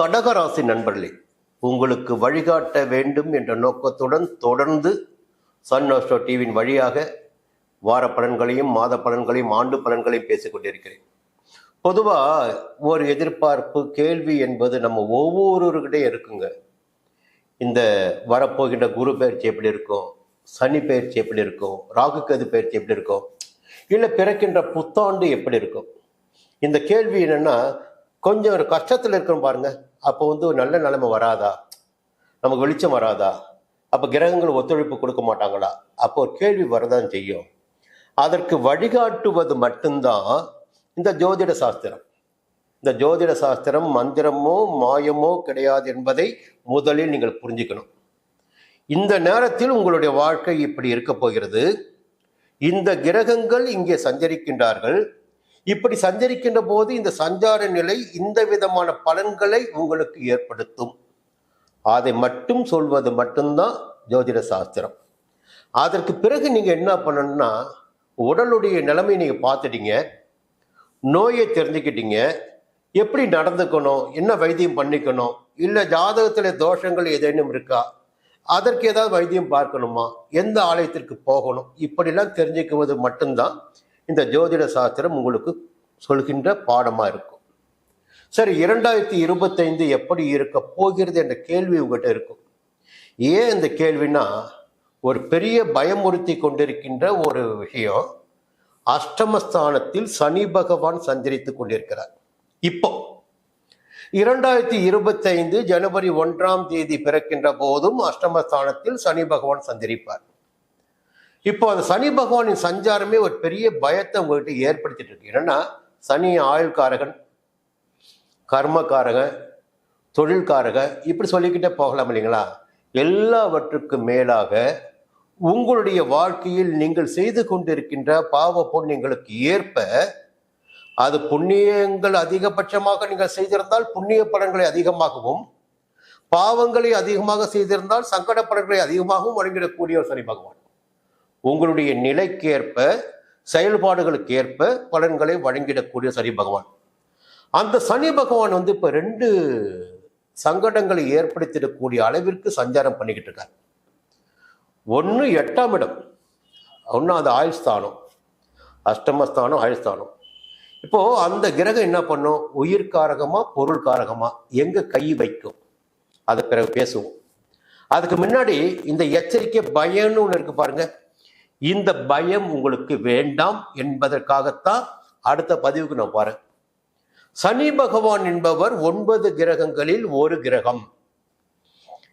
கடகராசி நண்பர்களே உங்களுக்கு வழிகாட்ட வேண்டும் என்ற நோக்கத்துடன் தொடர்ந்து சன் அஸ்ட்ரோ டிவியின் வழியாக வார பலன்களையும் மாத பலன்களையும் ஆண்டு பலன்களையும் பேசிக்கொண்டிருக்கிறேன் பொதுவாக ஒரு எதிர்பார்ப்பு கேள்வி என்பது நம்ம ஒவ்வொருவர்கிட்டே இருக்குங்க. இந்த வரப்போகின்ற குரு பயிற்சி எப்படி இருக்கும்? சனி பயிற்சி எப்படி இருக்கும்? ராகு கேது பயிற்சி எப்படி இருக்கும்? இல்லை பிறக்கின்ற புத்தாண்டு எப்படி இருக்கும்? இந்த கேள்வி என்னென்னா கொஞ்சம் ஒரு கஷ்டத்தில் இருக்கிறோம் பாருங்கள் அப்போ வந்து ஒரு நல்ல நிலைமை வராதா? நமக்கு வெளிச்சம் வராதா? அப்போ கிரகங்கள் ஒத்துழைப்பு கொடுக்க மாட்டாங்களா? அப்போ ஒரு கேள்வி வரதான் செய்யும். அதற்கு வழிகாட்டுவது மட்டும்தான் இந்த ஜோதிட சாஸ்திரம். இந்த ஜோதிட சாஸ்திரம் மந்திரமோ மாயமோ கிடையாது என்பதை முதலில் நீங்கள் புரிஞ்சுக்கணும். இந்த நேரத்தில் உங்களுடைய வாழ்க்கை இப்படி இருக்க போகிறது. இந்த கிரகங்கள் இங்கே சஞ்சரிக்கின்றார்கள். இப்படி சஞ்சரிக்கின்ற போது இந்த சஞ்சார நிலை இந்த விதமான பலன்களை உங்களுக்கு ஏற்படுத்தும். அதை மட்டும் சொல்வது மட்டும்தான் ஜோதிட சாஸ்திரம். அதற்கு பிறகு நீங்கள் என்ன பண்ணணும்னா உடலுடைய நிலைமை நீங்கள் பார்த்துட்டீங்க. நோயை தெரிஞ்சுக்கிட்டீங்க. எப்படி நடந்துக்கணும் என்ன வைத்தியம் பண்ணிக்கணும் இல்லை ஜாதகத்தில் தோஷங்கள் ஏதேனும் இருக்கா? அதற்கு ஏதாவது வைத்தியம் பார்க்கணுமா? எந்த ஆலயத்திற்கு போகணும்? இப்படிலாம் தெரிஞ்சுக்குவது மட்டும்தான் இந்த ஜோதிட சாஸ்திரம் உங்களுக்கு சொல்கின்ற பாடமாக இருக்கும். சரி இரண்டாயிரத்தி இருபத்தைந்து எப்படி இருக்க போகிறது என்ற கேள்வி உங்கள்கிட்ட இருக்கும். ஏன் இந்த கேள்வினா ஒரு பெரிய பயமுறுத்தி கொண்டிருக்கின்ற ஒரு விஷயம் அஷ்டமஸ்தானத்தில் சனி பகவான் சஞ்சரித்து கொண்டிருக்கிறார். இப்போ இரண்டாயிரத்தி இருபத்தைந்து ஜனவரி ஒன்றாம் தேதி பிறக்கின்ற போதும் அஷ்டமஸ்தானத்தில் சனி பகவான் சந்திரிப்பார் இப்போ அந்த சனி பகவானின் சஞ்சாரமே ஒரு பெரிய பயத்தை உங்கள்கிட்ட ஏற்படுத்திட்டு இருக்கு. என்னன்னா சனி ஆயுள்காரகன் கர்மக்காரக தொழில்காரகன் இப்படி சொல்லிக்கிட்டே போகலாம் இல்லைங்களா? எல்லாவற்றுக்கும் மேலாக உங்களுடைய வாழ்க்கையில் நீங்கள் செய்து கொண்டிருக்கின்ற பாவ புண்ணியங்களுக்கு ஏற்ப அது புண்ணியங்கள் அதிகபட்சமாக நீங்கள் செய்திருந்தால் புண்ணிய பலன்களை அதிகமாகவும் பாவங்களை அதிகமாக செய்திருந்தால் சங்கட பலன்களை அதிகமாகவும் வழங்கிடக்கூடிய ஒரு சனி பகவான். உங்களுடைய நிலைக்கேற்ப செயல்பாடுகளுக்கு ஏற்ப பலன்களை வழங்கிடக்கூடிய சனி பகவான். அந்த சனி பகவான் வந்து இப்போ ரெண்டு சங்கடங்களை ஏற்படுத்திடக்கூடிய அளவிற்கு சஞ்சாரம் பண்ணிக்கிட்டு இருக்கார். ஒன்று எட்டாம் இடம். ஒன்று அந்த ஆயுஸ்தானம் அஷ்டமஸ்தானம் ஆயுஸ்தானம் இப்போது அந்த கிரகம் என்ன பண்ணும்? உயிர்காரகமாக பொருள் காரகமாக எங்கே கை வைக்கும்? அதை பிறகு பேசுவோம். அதுக்கு முன்னாடி இந்த எச்சரிக்கை பயம்னு ஒன்று இருக்கு பாருங்கள் இந்த பயம் உங்களுக்கு வேண்டாம் என்பதற்காகத்தான் அடுத்த பதிவுக்கு நான் பாருங்க சனி பகவான் என்பவர் ஒன்பது கிரகங்களில் ஒரு கிரகம்.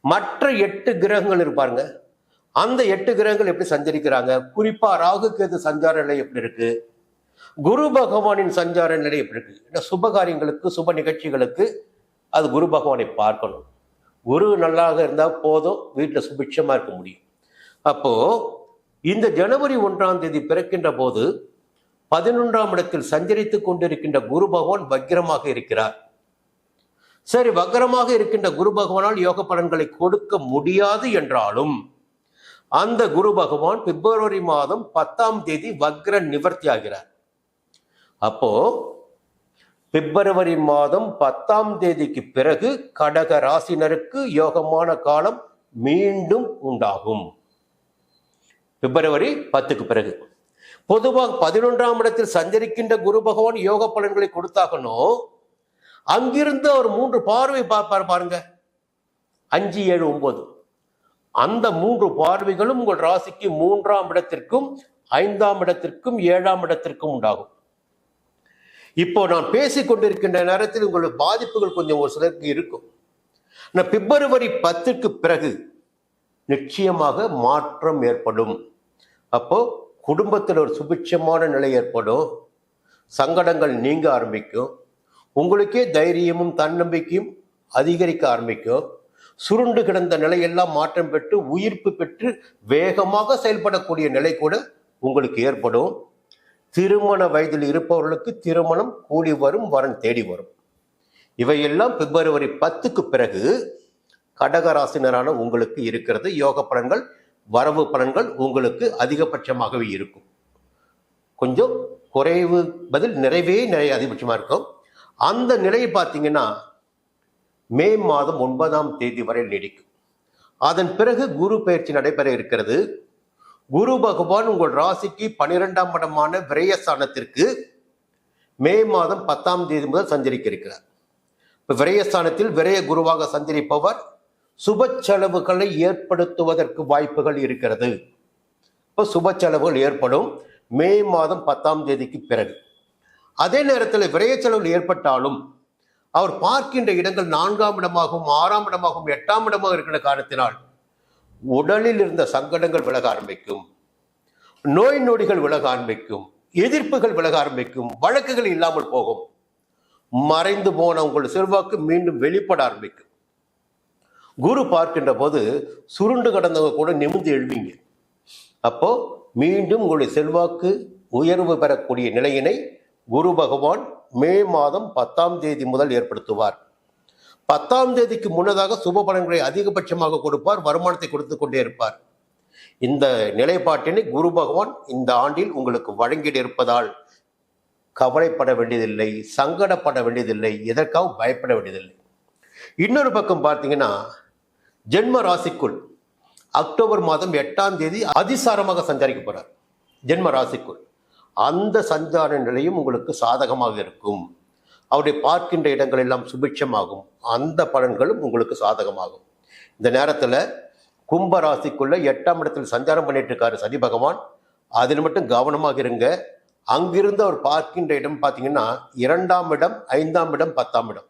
மற்ற எட்டு கிரகங்கள் இருப்பாருங்க அந்த எட்டு கிரகங்கள் எப்படி சஞ்சரிக்கிறாங்க? குறிப்பா ராகு கேது சஞ்சார நிலை எப்படி இருக்கு? குரு பகவானின் சஞ்சார நிலை எப்படி இருக்கு? ஏன்னா சுப காரியங்களுக்கு சுப நிகழ்ச்சிகளுக்கு அது குரு பகவானை பார்க்கணும். குரு நல்லாக இருந்தால் போதும். வீட்டில் சுபிட்சமா இருக்க முடியும். அப்போ இந்த ஜனவரி ஒன்றாம் தேதி பிறக்கின்ற போது பதினொன்றாம் இடத்தில் சஞ்சரித்துக் கொண்டிருக்கின்ற குரு பகவான் வக்கிரமாக இருக்கிறார். சரி வக்கரமாக இருக்கின்ற குரு பகவானால் யோக பலன்களை கொடுக்க முடியாது என்றாலும் அந்த குரு பகவான் பிப்ரவரி மாதம் பத்தாம் தேதி வக்ர நிவர்த்தி ஆகிறார். அப்போ பிப்ரவரி மாதம் பத்தாம் தேதிக்கு பிறகு கடக ராசினருக்கு யோகமான காலம் மீண்டும் உண்டாகும். பிப்ரவரி பத்துக்கு பிறகு. பொதுவாக பதினொன்றாம் இடத்தில் சஞ்சரிக்கின்ற குரு பகவான் யோக பலன்களை கொடுத்தாகணும் அங்கிருந்து அவர் மூன்று பார்வை பார்ப்பார் பாருங்க. அஞ்சு ஏழு ஒன்பது. அந்த மூன்று பார்வைகளும் உங்கள் ராசிக்கு மூன்றாம் இடத்திற்கும் ஐந்தாம் இடத்திற்கும் ஏழாம் இடத்திற்கும் உண்டாகும். இப்போ நான் பேசிக்கொண்டிருக்கின்ற நேரத்தில் உங்களுடைய பாதிப்புகள் கொஞ்சம் ஒரு சிலருக்கு இருக்கும். நான் பிப்ரவரி பத்துக்கு பிறகு நிச்சயமாக மாற்றம் ஏற்படும். அப்போ குடும்பத்தில் ஒரு சுபிட்சமான நிலை ஏற்படும். சங்கடங்கள் நீங்க ஆரம்பிக்கும். உங்களுக்கே தைரியமும் தன்னம்பிக்கையும் அதிகரிக்க ஆரம்பிக்கும். சுருண்டு கிடந்த நிலையெல்லாம் மாற்றம் பெற்று உயிர்ப்பு பெற்று வேகமாக செயல்படக்கூடிய நிலை கூட உங்களுக்கு ஏற்படும். திருமண வயதில் இருப்பவர்களுக்கு திருமணம் கூடி வரும் வரன் தேடி வரும். இவையெல்லாம் பிப்ரவரி பத்துக்கு பிறகு கடகராசினரான உங்களுக்கு இருக்கிறது. யோக பலன்கள் வரவு பலன்கள் உங்களுக்கு அதிகபட்சமாகவே இருக்கும். கொஞ்சம் குறைவு பதில் நிறைவே நிறைய அதிகபட்சமாக இருக்கும். அந்த நிலையை பார்த்தீங்கன்னா மே மாதம் ஒன்பதாம் தேதி வரை நீடிக்கும். அதன் பிறகு குரு பயிற்சி நடைபெற இருக்கிறது. குரு பகவான் உங்கள் ராசிக்கு பனிரெண்டாம் இடமான விரயஸ்தானத்திற்கு மே மாதம் பத்தாம் தேதி முதல் சஞ்சரிக்க இருக்கிறார். இப்போ விரயஸ்தானத்தில் விரய குருவாக சஞ்சரிப்பவர் சுப செலவுகளை ஏற்படுத்துவதற்கு வாய்ப்புகள் இருக்கிறது. இப்போ சுப செலவுகள் ஏற்படும். மே மாதம் பத்தாம் தேதிக்கு பிறகு. அதே நேரத்தில் விரைய செலவுகள் ஏற்பட்டாலும் அவர் பார்க்கின்ற இடங்கள் நான்காம் இடமாகவும் ஆறாம் இடமாகவும் எட்டாம் இடமாக இருக்கிற காரணத்தினால் உடலில் இருந்த சங்கடங்கள் விலக ஆரம்பிக்கும். நோய் நொடிகள் விலக ஆரம்பிக்கும். எதிர்ப்புகள் விலக ஆரம்பிக்கும். வழக்குகள் இல்லாமல் போகும். மறைந்து போன உங்கள் செல்வாக்கு மீண்டும் வெளிப்பட ஆரம்பிக்கும். குரு பார்க்கின்ற போது சுருண்டு கடந்தவங்க கூட நிமிர்ந்து எழுவீங்க. அப்போ மீண்டும் உங்களுடைய செல்வாக்கு உயர்வு பெறக்கூடிய நிலையினை குரு பகவான் மே மாதம் பத்தாம் தேதி முதல் ஏற்படுத்துவார். பத்தாம் தேதிக்கு முன்னதாக சுப பலன்களை அதிகபட்சமாக கொடுப்பார் வருமானத்தை கொடுத்து கொண்டே இருப்பார். இந்த நிலைப்பாட்டினை குரு பகவான் இந்த ஆண்டில் உங்களுக்கு வழங்கிட இருப்பதால் கவலைப்பட வேண்டியதில்லை சங்கடப்பட வேண்டியதில்லை எதற்காகவும் பயப்பட வேண்டியதில்லை. இன்னொரு பக்கம் பார்த்தீங்கன்னா ஜென்ம ராசிக்குள் அக்டோபர் மாதம் எட்டாம் தேதி அதிசாரமாக சஞ்சாரிக்க போறார். ஜென்ம ராசிக்குள். அந்த சஞ்சார நிலையும் உங்களுக்கு சாதகமாக இருக்கும். அவருடைய பார்க்கின்ற இடங்கள் எல்லாம் சுபிட்சமாகும். அந்த பலன்களும் உங்களுக்கு சாதகமாகும். இந்த நேரத்தில் கும்ப ராசிக்குள்ள எட்டாம் இடத்தில் சஞ்சாரம் பண்ணிட்டு இருக்காரு சனி பகவான். அதில் மட்டும் கவனமாக இருங்க. அங்கிருந்து அவர் பார்க்கின்ற இடம் பார்த்தீங்கன்னா இரண்டாம் இடம் ஐந்தாம் இடம் பத்தாம் இடம்.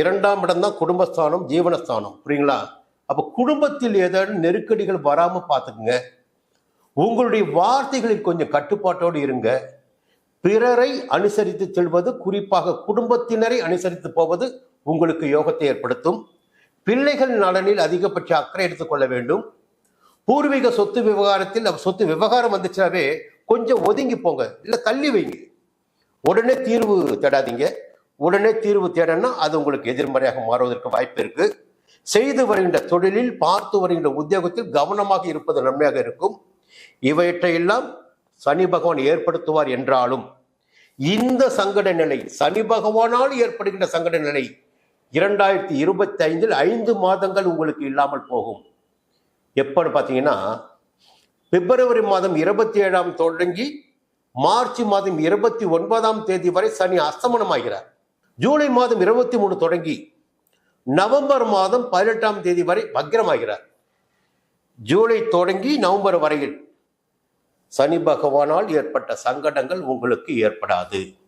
இரண்டாம் இடம் தான் குடும்பஸ்தானம் ஜீவனஸ்தானம். புரியுங்களா? அப்போ குடும்பத்தில் ஏதாவது நெருக்கடிகள் வராம பார்த்துக்குங்க. உங்களுடைய வார்த்தைகளில் கொஞ்சம் கட்டுப்பாட்டோடு இருங்க. பிறரை அனுசரித்து செல்வது குறிப்பாக குடும்பத்தினரை அனுசரித்து போவது உங்களுக்கு யோகத்தை ஏற்படுத்தும். பிள்ளைகள் நலனில் அதிகபட்ச அக்கறை எடுத்துக்கொள்ள வேண்டும். பூர்வீக சொத்து விவகாரத்தில் சொத்து விவகாரம் வந்துச்சாவே கொஞ்சம் ஒதுங்கி போங்க. இல்லை தள்ளி வைங்க. உடனே தீர்வு தேடாதீங்க. உடனே தீர்வு தேடனா அது உங்களுக்கு எதிர்மறையாக மாறுவதற்கு வாய்ப்பு இருக்குது செய்து வருகின்ற தொழிலில் பார்த்து வருகின்ற உத்தியோகத்தில் கவனமாக இருப்பது நன்மையாக இருக்கும். இவற்றையெல்லாம் சனி பகவான் ஏற்படுத்துவார் என்றாலும் இந்த சங்கட நிலை சனி பகவானால் ஏற்படுகின்ற சங்கட நிலை இரண்டாயிரத்தி இருபத்தி ஐந்தில் ஐந்து மாதங்கள் உங்களுக்கு இல்லாமல் போகும். எப்பன்னு பார்த்தீங்கன்னா பிப்ரவரி மாதம் இருபத்தி ஏழாம் தொடங்கி மார்ச் மாதம் இருபத்தி ஒன்பதாம் தேதி வரை சனி அஸ்தமனமாகிறார். ஜூலை மாதம் இருபத்தி மூணு தொடங்கி நவம்பர் மாதம் பதினெட்டாம் தேதி வரை வக்ரமாகிறார் ஜூலை தொடங்கி நவம்பர் வரையில் சனி பகவானால் ஏற்பட்ட சங்கடங்கள் உங்களுக்கு ஏற்படாது.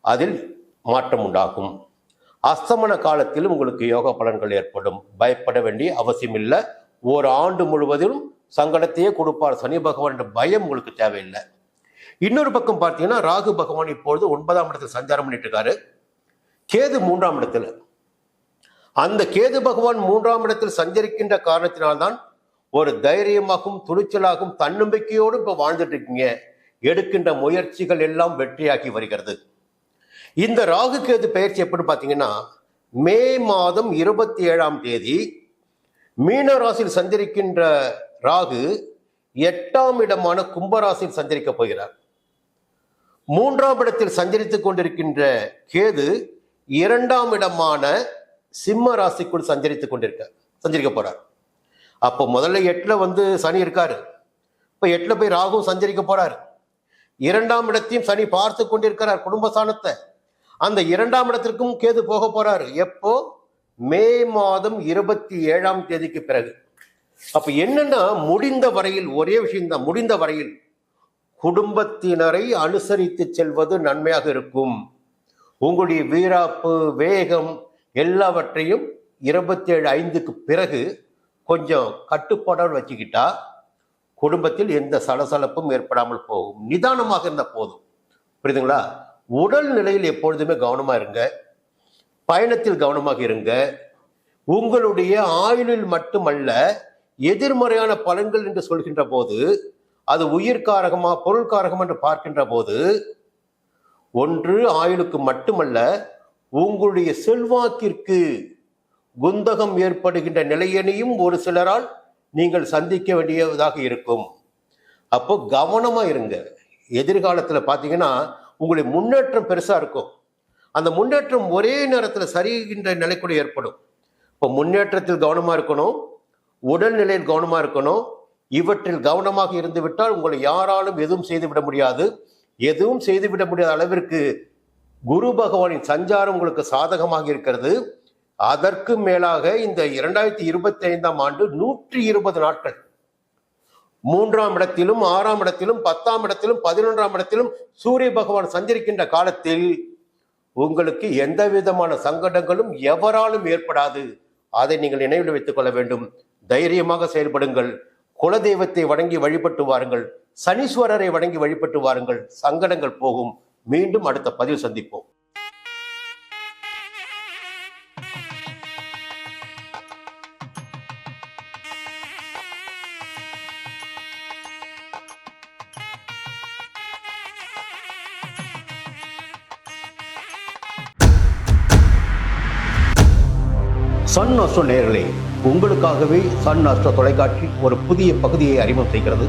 அதில் மாற்றம் உண்டாகும். அஸ்தமன காலத்தில் உங்களுக்கு யோக பலன்கள் ஏற்படும். பயப்பட வேண்டிய அவசியமில்லை. ஒரு ஆண்டு முழுவதிலும் சங்கடத்தையே கொடுப்பார் சனி பகவான் என்ற பயம் உங்களுக்கு தேவையில்லை. இன்னொரு பக்கம் பார்த்தீங்கன்னா ராகு பகவான் இப்பொழுது ஒன்பதாம் இடத்தில் சஞ்சாரம் பண்ணிட்டு இருக்காரு. கேது மூன்றாம் இடத்துல அந்த கேது பகவான் மூன்றாம் இடத்தில் சஞ்சரிக்கின்ற காரணத்தினால்தான் ஒரு தைரியமாகவும் துணிச்சலாகவும் தன்னம்பிக்கையோடு இப்ப வாழ்ந்துட்டு இருக்கீங்க எடுக்கின்ற முயற்சிகள் எல்லாம் வெற்றியாகி வருகிறது. இந்த ராகு கேது பயிற்சி எப்படின்னு பார்த்தீங்கன்னா மே மாதம் இருபத்தி ஏழாம் தேதி மீன ராசியில் சஞ்சரிக்கின்ற ராகு எட்டாம் இடமான கும்பராசியில் சஞ்சரிக்க போகிறார். மூன்றாம் இடத்தில் சஞ்சரித்துக் கொண்டிருக்கின்ற கேது இரண்டாம் இடமான சிம்ம ராசிக்குள் சஞ்சரித்து கொண்டிருக்கார் சஞ்சரிக்க போறார். அப்போ முதல்ல எட்டில் வந்து சனி இருக்காரு. இப்போ எட்டில் போய் ராகுவும் சஞ்சரிக்க போறாரு. இரண்டாம் இடத்தையும் சனி பார்த்து கொண்டிருக்கிறார் குடும்பஸ்தானத்தை. அந்த இரண்டாம் இடத்திற்கும் கேது போக போறாரு. எப்போ? மே மாதம் இருபத்தி ஏழாம் தேதிக்கு பிறகு. அப்ப என்னன்னா முடிந்த வரையில் ஒரே விஷயம்தான் முடிந்த வரையில் குடும்பத்தினரை அனுசரித்து செல்வது நன்மையாக இருக்கும். உங்களுடைய வீராப்பு வேகம் எல்லாவற்றையும் இருபத்தேழு ஐந்துக்கு பிறகு கொஞ்சம் கட்டுப்பாடோடு வச்சுக்கிட்டா குடும்பத்தில் எந்த சலசலப்பும் ஏற்படாமல் போகும். நிதானமாக இருந்தால் போதும். புரியுதுங்களா? உடல் நிலையில் எப்பொழுதுமே கவனமாக இருங்க. பயணத்தில் கவனமாக இருங்க. உங்களுடைய ஆயுளில் மட்டுமல்ல எதிர்மறையான பலன்கள் என்று சொல்கின்ற போது அது உயிர்காரகமா பொருள்காரகம் என்று பார்க்கின்ற போது ஒன்று ஆயுளுக்கு மட்டுமல்ல உங்களுடைய செல்வாக்கிற்கு குந்தகம் ஏற்படுகின்ற நிலையினையும் ஒரு சிலரால் நீங்கள் சந்திக்க வேண்டியதாக இருக்கும். அப்போ கவனமாக இருங்க. எதிர்காலத்தில் பார்த்தீங்கன்னா உங்களுடைய முன்னேற்றம் பெருசாக இருக்கும். அந்த முன்னேற்றம் ஒரே நேரத்தில் சரிகின்ற நிலை கூட ஏற்படும். இப்போ முன்னேற்றத்தில் கவனமாக இருக்கணும். உடல்நிலையில் கவனமாக இருக்கணும். இவற்றில் கவனமாக இருந்துவிட்டால் உங்களை யாராலும் எதுவும் செய்துவிட முடியாது. எதுவும் செய்துவிட முடியாத அளவிற்கு குரு பகவானின் சஞ்சாரம் உங்களுக்கு சாதகமாக இருக்கிறது. அதற்கு மேலாக இந்த இரண்டாயிரத்தி இருபத்தி ஐந்தாம் ஆண்டு நூற்றி இருபது நாட்கள். மூன்றாம் இடத்திலும் ஆறாம் இடத்திலும் பத்தாம் இடத்திலும் பதினொன்றாம் இடத்திலும் சூரிய பகவான் சஞ்சரிக்கின்ற காலத்தில் உங்களுக்கு எந்த விதமான சங்கடங்களும் எவராலும் ஏற்படாது. அதை நீங்கள் நினைவில் வைத்துக் கொள்ள வேண்டும். தைரியமாக செயல்படுங்கள். குலதெய்வத்தை வணங்கி வழிபட்டு வாருங்கள். சனீஸ்வரரை வணங்கி வழிபட்டு வாருங்கள். சங்கடங்கள் போகும். மீண்டும் அடுத்த பதிவு சந்திப்போம். சன் அஸ்ட்ரோ நேர்களே உங்களுக்காகவே சன் அஸ்ட்ரோ தொலைக்காட்சி ஒரு புதிய பகுதியை அறிமுகம் செய்கிறது.